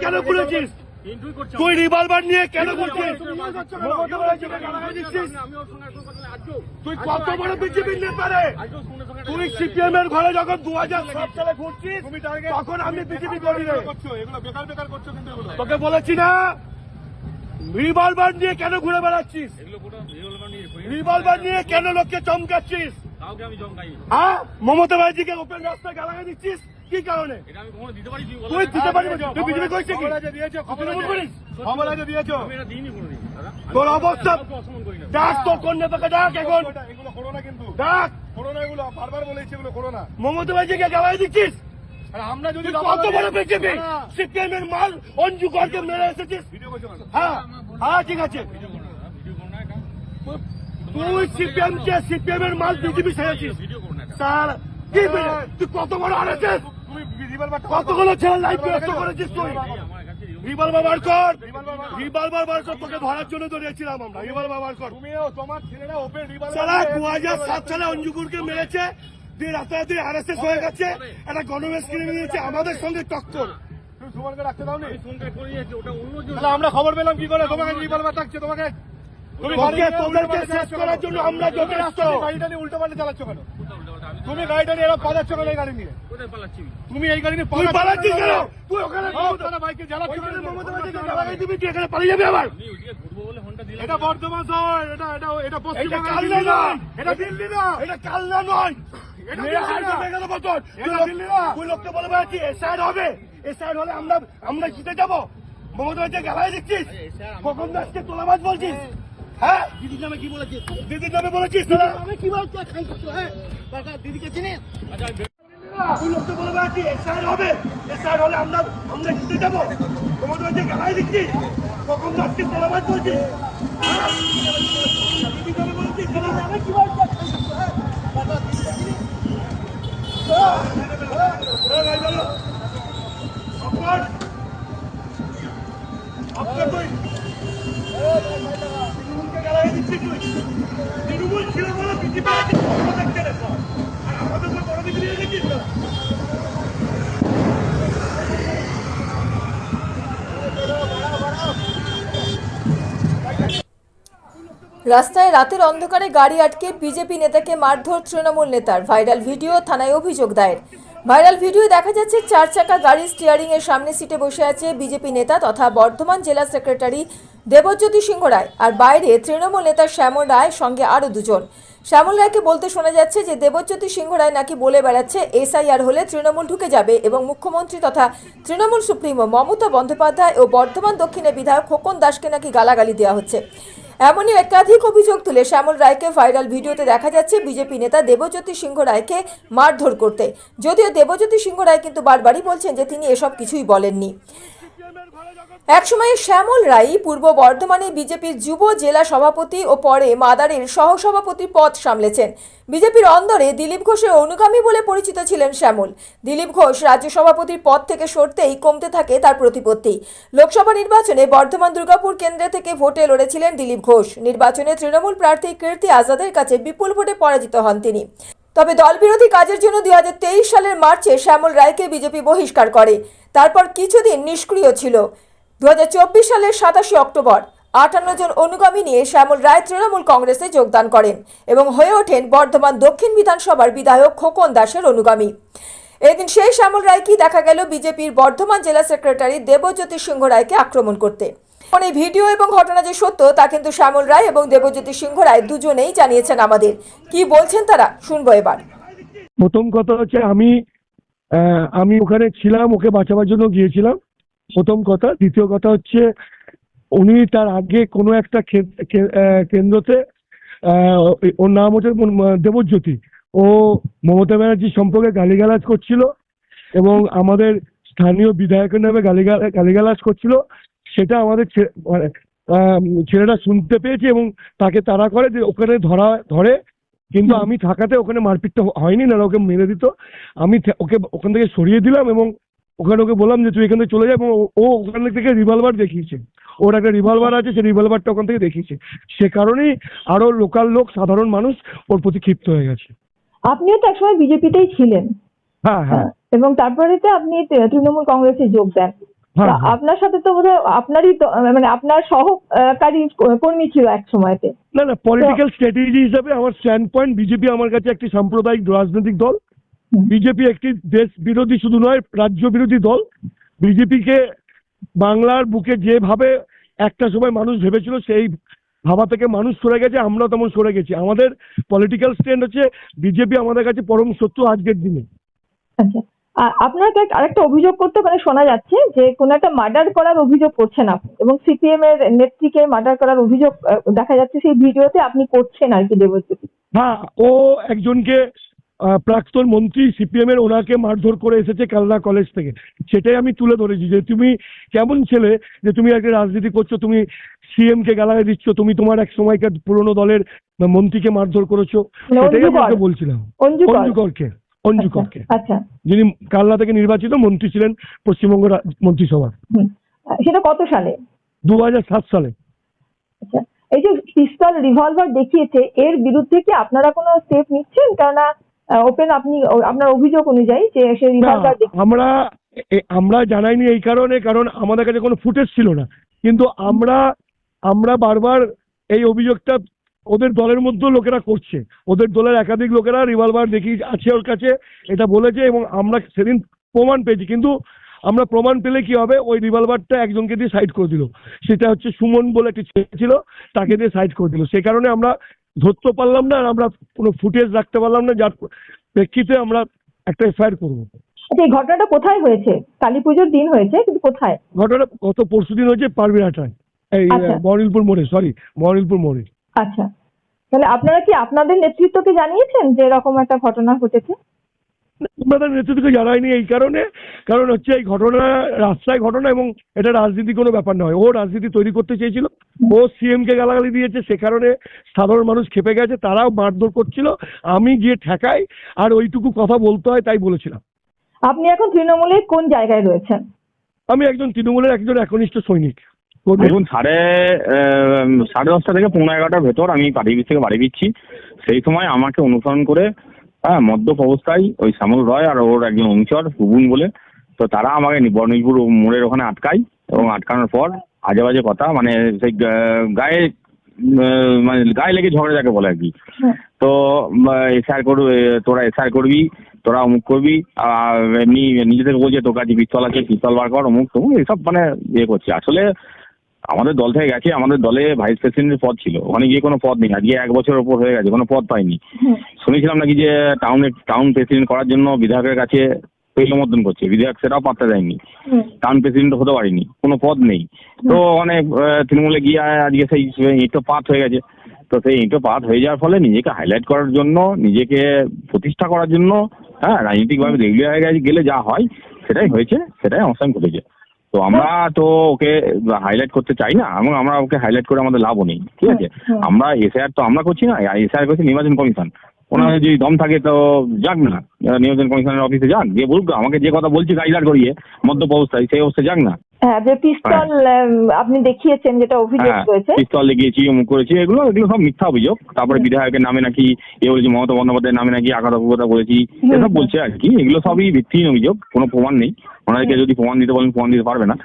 কেন ঘুরেছিস ইন্টুই করছে তুই রিভলভার নিয়ে কেন আজকেও তুই কত বড় বিজেপি নেতা রে তুই সিপিএম এর ঘরে যখন দু হাজার সাত সালে ঘুরছিস তখন আমি বিজেপি করি রে। তোকে বলেছি না? রিভলভার নিয়ে কেন ঘুরে বেড়াচ্ছিস? রিভলভার নিয়ে কেন লোককে চমকাচ্ছিস? হ্যাঁ? মমতা ব্যানার্জিকে ওপেন রাস্তায় গালাগাল দিচ্ছিস? কি কারণে? এটা আমি কখনো দিতে পারি তুই। দিতে পারবি তুই বিজেপি করেছিস কি খবর আছে দিয়েছ, তোর অবস্থা ডাক তো কোন নেতাকে ডাক এখন। এগুলো করো না কিন্তু। ডাক করো না এগুলো বারবার বলেছি এগুলো করো না। মমতা ব্যানার্জিকে গালাগাল দিচ্ছিস? আমরা যদি কত বড় বিজেপি? সিপিএম এর মাল অঞ্জু করকে মেরে এসেছিস? হ্যাঁ। হ্যাঁ ঠিক আছে। তুই সিপিএম কে সিপিএম এর মাল বিজেপি ছেড়েছিস ভিডিও করো না এটা স্যার। কি তুই কত বড় কতগুলো ছেলে লাইফ নষ্ট করেছিস তুই? রিভলভার বার কর। রিভলভার বার কর তোকে ধরার জন্য ধরেছিলাম আমরা। রিভলভার বার কর। তুমিও তোমার ছেলেরা ওপেন রিভলভার দু হাজার সাত সালে অঞ্জুকুরকে মেরেছে দিয়ে রাতারাতি আরএসএস হয়ে গেছে একটা গণবেশ কিনে নিয়েছে আমাদের সঙ্গে টক্কর। তুমি রাখতে দাওনি? আমি ফোন করে করিয়েছি ওটা অন্য জন তাহলে আমরা খবর পেলাম কি করে? তোমাকে রিভলভার থাকছে তোমাকে তোকে নিয়ে তোদেরকে শেষ করার? জন্য আমরা যথেষ্ট গাড়িটা নিয়ে উল্টো পাল্টা চালাচ্ছ কেন? তুমি গাড়িটা নিয়ে পালাচ্ছ কেন এই গাড়ি নিয়ে? তুমি এই গাড়ি নিয়ে তুই পালাচ্ছিস কেন? তুই ওখানে পালাচ্ছ বাইকে জ্বালাচ্ছ কেন? মমতা ব্যানার্জিকে গালাগাল দিবি তুই এখানে পালিয়ে যাবি আবার? আমি ওইদিকে ঘুরবো বলে ফোনটা দিলাম। এটা বর্ধমান শহর এটা এটা এটা এটা পশ্চিমবঙ্গ কালনা এটা দিল্লি না এটা কালনা নয়। এটা মেরে দিল্লি হাত না। ভেঙে দেবো তোর। তুই এটা লোক- দিল্লি না। তুই লোককে বলে বেড়াচ্ছি এসআইড হবে। হলে আমরা আমরা জিতে যাব। মমতা ব্যানার্জি গালায় দিচ্ছিস কখন দাসকে তোলাবাজ বলছিস? হ্যাঁ দিদির নামে কি বলেছিস? দিদির নামে বলেছিস তোরা? আমি কি বলছি খাই করছ হ্যাঁ? কাকা দিদিকে চিনিস? আচ্ছা তুই লোককে বলে বেড়াচ্ছি এসআইড হবে। এসআইড হলে আমরা আমরা জিতে যাব। মমতা ব্যানার্জি গালায় দিচ্ছি কখন দাসকে তোলাবাজ বলছিস হ্যাঁ? রাস্তায় রাতের অন্ধকারে গাড়ি আটকে বিজেপি নেতাকে মারধর তৃণমূল নেতার ভাইরাল ভিডিও থানায় অভিযোগ দায়ের। ভাইরাল ভিডিও দেখা যাচ্ছে চার চাকা গাড়ির স্টিয়ারিং এর সামনে সিটে বসে আছে বিজেপি নেতা তথা বর্ধমান জেলা সেক্রেটারি দেবজ্যোতি সিংহ রায়। আর বাইরে তৃণমূল নেতা শ্যামল রায় সঙ্গে আরও দুজন। শ্যামল রায়কে বলতে শোনা যাচ্ছে যে দেবজ্যোতি সিংহ রায় নাকি বলে বেড়াচ্ছে, এসআইআর হলে তৃণমূল ঢুকে যাবে এবং মুখ্যমন্ত্রী তথা তৃণমূল সুপ্রিমো মমতা বন্দ্যোপাধ্যায় ও বর্ধমান দক্ষিণের বিধায়ক খোকন দাসকে নাকি গালাগালি দেওয়া হচ্ছে। এমনই একাধিক অভিযোগ তুলে শ্যামল রায়কে ভাইরাল ভিডিওতে দেখা যাচ্ছে বিজেপি নেতা দেবজ্যোতি সিংহ রায়কে মারধর করতে। যদিও দেবজ্যোতি সিংহ রায় কিন্তু বারবারই বলছেন যে তিনি এসব কিছুই বলেননি। একসময় শ্যামল রায় পূর্ব বর্ধমানে বিজেপির যুব জেলা সভাপতি ও পরে মাদারের সহসভাপতির পদ সামলেছেন। বিজেপির অন্দরে দিলীপ ঘোষের অনুগামী বলে পরিচিত ছিলেন শ্যামল। দিলীপ ঘোষ রাজ্য সভাপতির পদ থেকে সরতেই কমতে থাকে তার প্রতিপত্তি। লোকসভা নির্বাচনে বর্ধমান দুর্গাপুর কেন্দ্র থেকে ভোটে লড়েছিলেন দিলীপ ঘোষ। নির্বাচনে তৃণমূল প্রার্থী কীর্তি আজাদের কাছে বিপুল ভোটে পরাজিত হন তিনি। তবে দলবিরোধী কাজের জন্য দুই হাজার তেইশ সালের মার্চে শ্যামল রায়কে বিজেপি বহিষ্কার করে। তারপর কিছুদিন নিষ্ক্রিয় ছিল। দু হাজার চব্বিশ সালের সাতাশে অক্টোবর আটান্ন জন অনুগামী নিয়ে শ্যামল রায় তৃণমূল কংগ্রেসে যোগদান করেন এবং হয়ে ওঠেন বর্ধমান দক্ষিণ বিধানসভার বিধায়ক খোকন দাসের অনুগামী। এদিন সেই শ্যামল রায়কেই দেখা গেল বিজেপির বর্ধমান জেলা সেক্রেটারি দেবজ্যোতি সিংহ রায়কে আক্রমণ করতে। এই ভিডিও এবং ঘটনা যে সত্য, তা কিন্তু শ্যামল রায় এবং দেবজ্যোতি সিংহ রায় দুজনেই জানিয়েছেন আমাদের। কি বলছেন তারা? শুনব এবার। প্রথম কথা হচ্ছে আমি আমি ওখানে ছিলাম, ওকে বাঁচাবার জন্য গিয়েছিলাম। প্রথম কথা। দ্বিতীয় কথা হচ্ছে উনি তার আগে কোনো একটা কেন্দ্রতে ওর নাম হচ্ছে দেবজ্যোতি। ও মমতা ব্যানার্জি সম্পর্কে গালিগালাজ করছিল এবং আমাদের স্থানীয় বিধায়কের নামে গালিগা গালিগালাজ করছিল। সেটা আমাদের মানে, ছেলেটা শুনতে পেয়েছে এবং তাকে তাড়া করে যে ওখানে ধরা ধরে। কিন্তু আমি থাকাতে ওখানে মারপিটটা হয়নি না ওকে মেরে দিত। আমি ওকে ওখান থেকে সরিয়ে দিলাম এবং ওখানে ওকে বললাম যে তুই এখান থেকে চলে যা এবং ও- ওখান থেকে রিভলভার দেখিয়েছে। ওর একটা রিভলভার আছে সেই রিভলভারটা ওখান থেকে দেখিয়েছে। সে কারণেই আরও লোকাল লোক সাধারণ মানুষ ওর প্রতি ক্ষিপ্ত হয়ে গেছে। আপনিও তো একসময় বিজেপিতেই ছিলেন। হ্যাঁ হ্যাঁ। এবং তারপরে তো আপনি তৃণমূল কংগ্রেসে যোগ দেন। হ্যাঁ হ্যাঁ। আপনার সাথে তো বোধহয় আপনারই মানে আপনার সহকারী কর্মী ছিল এক সময়তে। না না পলিটিক্যাল স্ট্র্যাটেজি হিসাবে আমার স্ট্যান্ড পয়েন্ট বিজেপি আমার কাছে একটি সাম্প্রদায়িক রাজনৈতিক দল। বিজেপি একটি দেশ বিরোধী শুধু নয় রাজ্য বিরোধী দল। বিজেপিকে বাংলার বুকে যেভাবে একটা সময় মানুষ ভেবেছিল সেই ভাবা থেকে মানুষ সরে গেছে আমরা তেমন সরে গেছি। আমাদের পলিটিক্যাল স্ট্যান্ড হচ্ছে বিজেপি আমাদের কাছে পরম শত্রু আজকের দিনে। আচ্ছা। এক- আরেকটা অভিযোগ করতে মানে শোনা যাচ্ছে যে কোনো একটা মার্ডার করার অভিযোগ করছেন আপনি এবং সিপিএম এর নেত্রীকে মার্ডার করার অভিযোগ দেখা যাচ্ছে সেই ভিডিওতে আপনি করছেন আর কি দেবজ্যোতি। হ্যাঁ ও একজনকে প্রাক্তন মন্ত্রী সিপিএম এর ওনাকে মারধর করে এসেছে কালনা কলেজ থেকে। সেটাই আমি তুলে ধরেছি যে তুমি কেমন ছেলে যে তুমি একটা রাজনীতি করছ তুমি সিএম কে গালাগালি দিচ্ছ তুমি তোমার এক সময়কার পুরনো দলের মন্ত্রীকে মারধর করেছ। মানে সেটাই আমি বলছিলাম অঞ্জু কর। অঞ্জু করকে অঞ্জু করকে আচ্ছা। যিনি কালনা থেকে নির্বাচিত মন্ত্রী ছিলেন পশ্চিমবঙ্গ মন্ত্রিসভার। সেটা কত সালে? দু হাজার সাত সালে। আচ্ছা। এই যে পিস্তল রিভলভার দেখিয়েছে এর বিরুদ্ধে কি আপনারা কোনো স্টেপ নিচ্ছেন? কেননা ওপেন আপনি আপনার অভিযোগ অনুযায়ী যে সে আমরা আমরা জানাইনি এই কারণে কারণ আমাদের কাছে কোনো ফুটেজ ছিল না। কিন্তু আমরা আমরা বারবার এই অভিযোগটা ওদের দলের মধ্যেও লোকেরা করছে। ওদের দলের একাধিক লোকেরা রিভলভার দেখি আছে ওর কাছে এটা বলেছে এবং আমরা সেদিন প্রমাণ পেয়েছি। কিন্তু আমরা প্রমাণ পেলে কি হবে? ওই রিভলভারটা একজনকে দিয়ে সাইড করে দিল। সেটা হচ্ছে সুমন বলে একটি ছেলে ছিল তাকে দিয়ে সাইড করে দিল। সেই কারণে আমরা ধরতে পারলাম না আর আমরা কোনো ফুটেজ রাখতে পারলাম না যার প্রেক্ষিতে আমরা একটা এফআইআর করব। আচ্ছা এই ঘটনাটা কোথায় হয়েছে? কালী পুজোর দিন হয়েছে কিন্তু কোথায়? ঘটনা গত পরশু দিন হয়েছে পারবিরহাটায় এই মরিলপুর মোড়ে সরি মরিলপুর মোড়ে। আচ্ছা। তাহলে আপনারা কি আপনাদের নেতৃত্বকে জানিয়েছেন যে এরকম একটা ঘটনা ঘটেছে? আমাদের নেতৃত্বকে জানায়নি এই কারণে। কারণ হচ্ছে এই ঘটনা রাস্তায় ঘটনা এবং এটা রাজনীতি কোনো ব্যাপার নয়। ও রাজনীতি তৈরি করতে চেয়েছিল। ও সিএম কে গালাগালি দিয়েছে সে কারণে সাধারণ মানুষ খেপে গেছে তারাও মারধর করছিল। আমি গিয়ে ঠেকাই আর ওইটুকু কথা বলতে হয় তাই বলেছিলাম। আপনি এখন তৃণমূলে কোন জায়গায় রয়েছেন? আমি একজন তৃণমূলের একজন একনিষ্ঠ সৈনিক। দেখুন সাড়ে আহ, সাড়ে দশটা থেকে পনেরো এগারোটার ভেতর আমি অফিস থেকে বাড়ি ফিরছি। সেই সময় আমাকে অনুসরণ করে হ্যাঁ মদ্যপ অবস্থায় ওই শ্যামল রয় আর ওর একজন অনুচর বুবুন বলে। তো তারা আমাকে বর্ণিজপুর মোড়ের ওখানে আটকায় এবং আটকানোর পর আজে বাজে কথা মানে সেই গায়ে মানে গায়ে লেগে ঝগড়া যাকে বলে আর কি। হ্যাঁ। তো এসআর করবি তোরা এসআর করবি তোরা অমুক করবি আর এমনি নিজে থেকে বলছে তোর কাছে পিস্তল আছে পিস্তল বার কর অমুক তমুক এসব মানে ইয়ে করছে। আসলে আমাদের দল থেকে গেছে আমাদের দলে ভাইস প্রেসিডেন্টের পদ ছিল। ওখানে গিয়ে কোনো পদ নেই। আজকে এক বছর ওপর হয়ে গেছে কোনো পদ পাইনি। শুনেছিলাম নাকি যে টাউনে টাউন প্রেসিডেন্ট করার জন্য বিধায়কের কাছে পৈলমর্দন করছে। বিধায়ক সেটাও পাত্তা দেয়নি। টাউন প্রেসিডেন্ট হতে পারিনি কোনো পদ নেই। তো অনেক তৃণমূলে গিয়ে আজকে সেই ইঁটো পাত হয়ে গেছে। তো সেই ইঁটো পাত হয়ে যাওয়ার ফলে নিজেকে হাইলাইট করার জন্য নিজেকে প্রতিষ্ঠা করার জন্য হ্যাঁ রাজনৈতিকভাবে রেগুলার হয়ে গেছে গেলে যা হয় সেটাই হয়েছে সেটাই সঙ্গে ঘটেছে। তো আমরা তো ওকে হাইলাইট করতে চাই না এবং আমরা ওকে হাইলাইট করে আমাদের লাভও নেই ঠিক আছে হুম। আমরা এসআইআর তো আমরা করছি না এসআইআর করছি নির্বাচন কমিশন ওনার যদি দম থাকে তো যাক না। নির্বাচন কমিশনের অফিসে যাক গিয়ে বলুক। আমাকে যে কথা বলছি গাইলার করিয়ে মদ্যপ অবস্থায় সেই অবস্থায় যাক না। হ্যাঁ যে পিস্তল আপনি দেখিয়েছেন যেটা অভিযোগ হ্যাঁ রয়েছে। পিস্তল লেগিয়েছি অমুক করেছি এগুলো এগুলো সব মিথ্যা অভিযোগ। তারপরে বিধায়কের নামে নাকি এ বলেছি মমতা বন্দ্যোপাধ্যায়ের নামে নাকি আকাশ কথা বলেছি। এসব বলছে আর কি। এগুলো সবই ভিত্তিহীন অভিযোগ কোনো প্রমাণ নেই। ওনাদেরকে যদি প্রমাণ দিতে বলেন প্রমাণ দিতে পারবে না।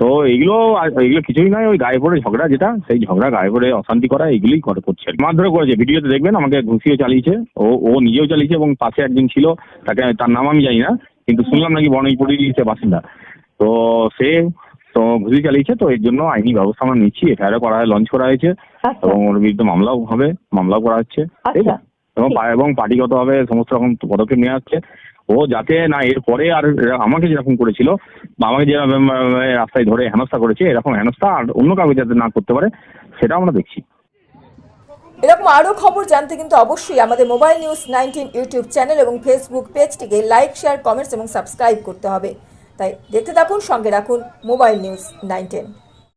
তো এগুলো আর- এগুলো কিছুই নয় ওই গায়ে পড়ে ঝগড়া যেটা সেই ঝগড়া গায়ে পড়ে অশান্তি করা এগুলোই করে করছে মারধর করেছে ভিডিওতে দেখবেন আমাকে ঘুষিও চালিয়েছে ও ও নিজেও চালিয়েছে এবং পাশে একজন ছিল তাকে তার নাম আমি জানি না কিন্তু শুনলাম নাকি বনইপুরি সে বাসিন্দা। তো সে তো ঘুষি চালিয়েছে তো এর জন্য আইনি ব্যবস্থা আমরা নিচ্ছি এফআইআর করা লঞ্চ করা হয়েছে আচ্ছা। এবং ওর বিরুদ্ধে মামলাও হবে মামলাও করা হচ্ছে ঠিক আচ্ছা আছে এবং এবং পার্টিগতভাবে সমস্ত রকম পদক্ষেপ নেওয়া হচ্ছে। ও যাতে না এরপরে আর আমাকে যেরকম করেছিল বা আমাকে যে রাস্তায় ধরে হেনস্থা করেছে এরকম হেনস্থা আর অন্য কাউকে যাতে না করতে পারে সেটা আমরা দেখছি। এরকম আরও খবর জানতে কিন্তু অবশ্যই আমাদের mobile news nineteen YouTube channel এবং ফেসবুক পেজটিকে লাইক শেয়ার কমেন্টস এবং সাবস্ক্রাইব করতে হবে। তাই দেখতে থাকুন সঙ্গে রাখুন মোবাইল নিউজ নাইনটিন।